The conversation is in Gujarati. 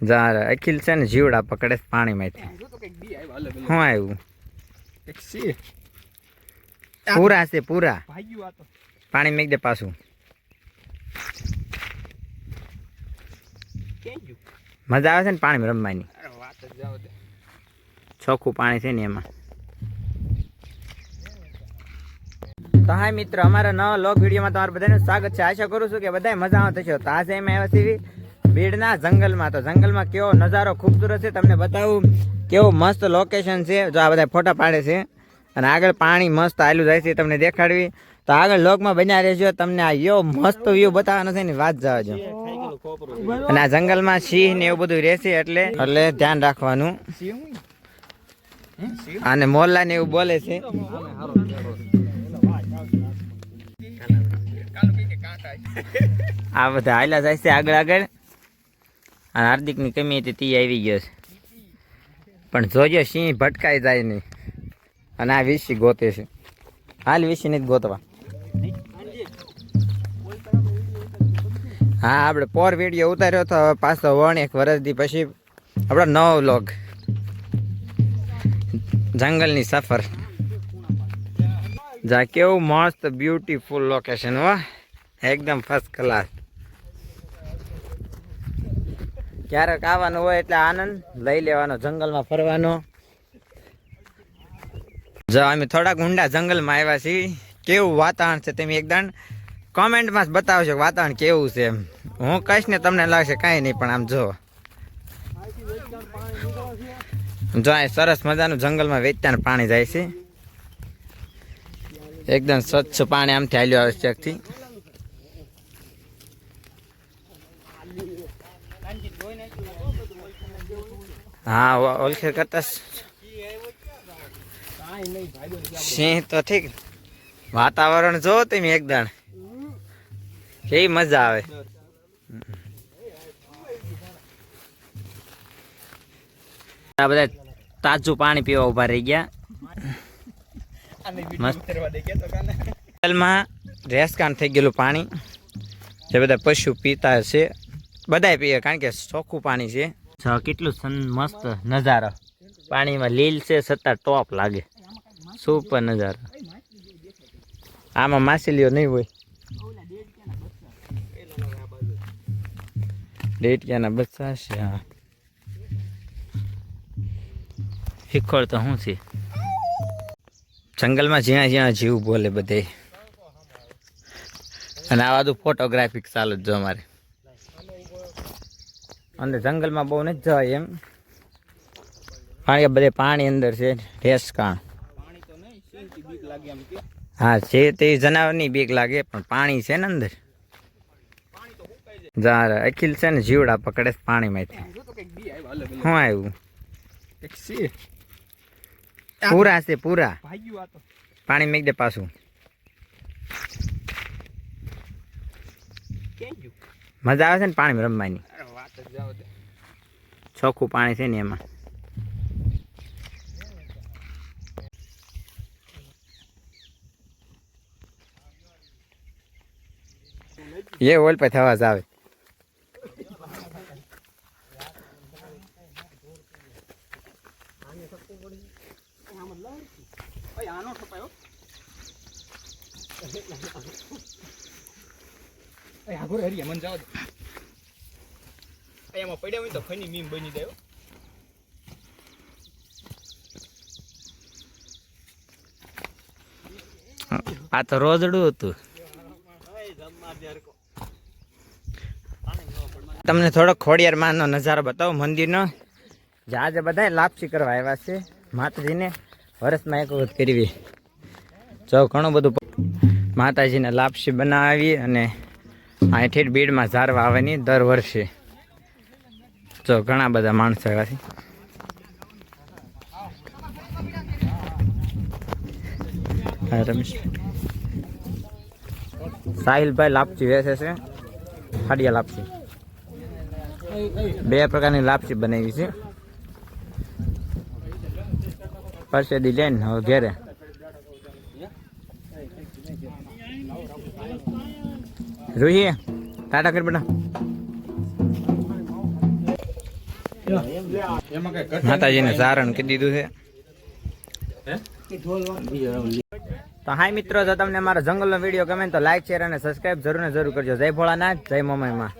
જા અખિલ છે ને જીવડા પકડે પાણીમાંથી. શું આવ્યું પૂરા છે પૂરા. પાણી મેક દે પાછું. મજા આવે છે ને પાણી રમવાની? ચોખ્ખું પાણી છે ને એમાં. તો હા મિત્રો અમારા નવા લોક વિડીયોમાં તમારું બધાનું સ્વાગત છે. આશા કરું છું કે બધાય મજા આવતો છે તો આજે અમે આવ્યા છીએ ભીડના જંગલમાં. તો જંગલમાં કેવો નજારો ખૂબસૂરત છે તમને બતાવું. કેવું મસ્ત લોકેશન છે. જો આ બધા ફોટા પાડે છે. અને આગળ પાણી મસ્ત આવેલું જાય છે તમને દેખાડવી. તો આગળ લોકમાં બન્યા રહેજો. તમને આ યો મસ્ત વ્યૂ બતાવવાનો છે ને વાત જવાજો અને આ જંગલમાં સિંહ ને એવું બધું રહેશે એટલે એટલે ધ્યાન રાખવાનું. અને મોલ્લા ને એવું બોલે છે. આ બધા હાલ્યા જાય છે આગળ આગળ. અને હાર્દિકની કમી હતી તે આવી ગયો છે. પણ જોજો સિંહ ભટકાઈ જાય નહીં. અને આ વિસી ગોતે છે. હાલ વીસી નથી ગોતવા. હા, આપણે પોર વીડિયો ઉતાર્યો તો હવે પાછો વણ એક વર્ષથી પછી આપણો નવો વ્લોગ. જંગલની સફર. જા, કેવું મસ્ત બ્યુટીફુલ લોકેશન વાહ એકદમ ફર્સ્ટ ક્લાસ ક્યારેક આવવાનું હોય એટલે આનંદ લઈ લેવાનો, જંગલમાં ફરવાનો. જો અમે થોડાક ઊંડા જંગલમાં આવ્યા છીએ. કેવું વાતાવરણ છે તમે એકદમ કોમેન્ટમાં જ બતાવજો કે વાતાવરણ કેવું છે એમ. હું કહીશ ને તમને લાગશે કાંઈ નહીં, પણ આમ જો. જો અહીં સરસ મજાનું જંગલમાં વેચતાને પાણી જાય છે. એકદમ સ્વચ્છ પાણી આમથી હાલ્યું આવે છે ચેકથી હા ઓલખેર કરતા સિંહ તો ઠીક. વાતાવરણ જો તમે એકદમ કેવી મજા આવે. બધા તાજું પાણી પીવા ઊભા રહી ગયા. આને મસ્ત. વીડિયો ઉતારવા દે કે તો કાને જંગલમાં રેસકાન થઈ ગયેલું પાણી. જે બધા પશુ પીતા છે. બધાય પીએ, કારણ કે ચોખ્ખું પાણી છે. કેટલું મસ્ત નજારો. પાણીમાં લીલ છે, છતાં ટોપ લાગે. સુપર નજારો. આમાં માછલીઓ નહીં હોય. ડેટિયાના બચ્ચા છે, હા. શીખોડ તો શું છે. જંગલમાં જ્યાં જ્યાં જીવ બોલે બધે. અને આ બધું ફોટોગ્રાફિક ચાલુ જ જો અમારે. અંદર જંગલમાં બહુ નથી જાય એમ. કારણ કે બધે પાણી અંદર છે ઢેસકાણ પાણી હા છે તે જનાવરની બીક લાગે, પણ પાણી છે ને અંદર. જાર અખિલ છે ને જીવડા પકડે પાણીમાંથી. શું આવ્યું? પૂરા છે, પૂરા. પાણી મેક દે પાછું. મજા આવે છે ને પાણીમાં રમવાની? ચોખ્ખું પાણી છે ને એમાં. એ ઓલ પર થવા આવે. આગળ હરી મન જાવ એમાં પડ્યા હોય તો ફની મીમ બની જાય આ તો રોજડું હતું. તમને થોડો ખોડિયાર માનો નજારો બતાવો, મંદિરનો. જાજે બધા લાપસી કરવા આવ્યા છે. માતાજીને વર્ષમાં એક વખત કરવી. જો ઘણું બધું માતાજીને લાપસી બનાવી અને અહીંથી બીડમાં ઝારવા આવવાની દર વર્ષે. જો ઘણા બધા માણસો આવ્યા છે. સાહિલભાઈ લાપસી વેચે છે. હાડિયા લાપસી બે પ્રકારની લાપસી બનાવી છે. પરસેદી લઈને હવે ઘેરે. રૂહી ટાટા કરી બેટા. માતાજીને સારણ કીધી દીધું છે. તો હાય મિત્રો જો તમને મારો જંગલનો વીડિયો ગમે તો લાઈક શેર અને સબસ્ક્રાઇબ જરૂર ને જરૂર કરજો. જય ભોળાનાથ જય મમાઈમાં.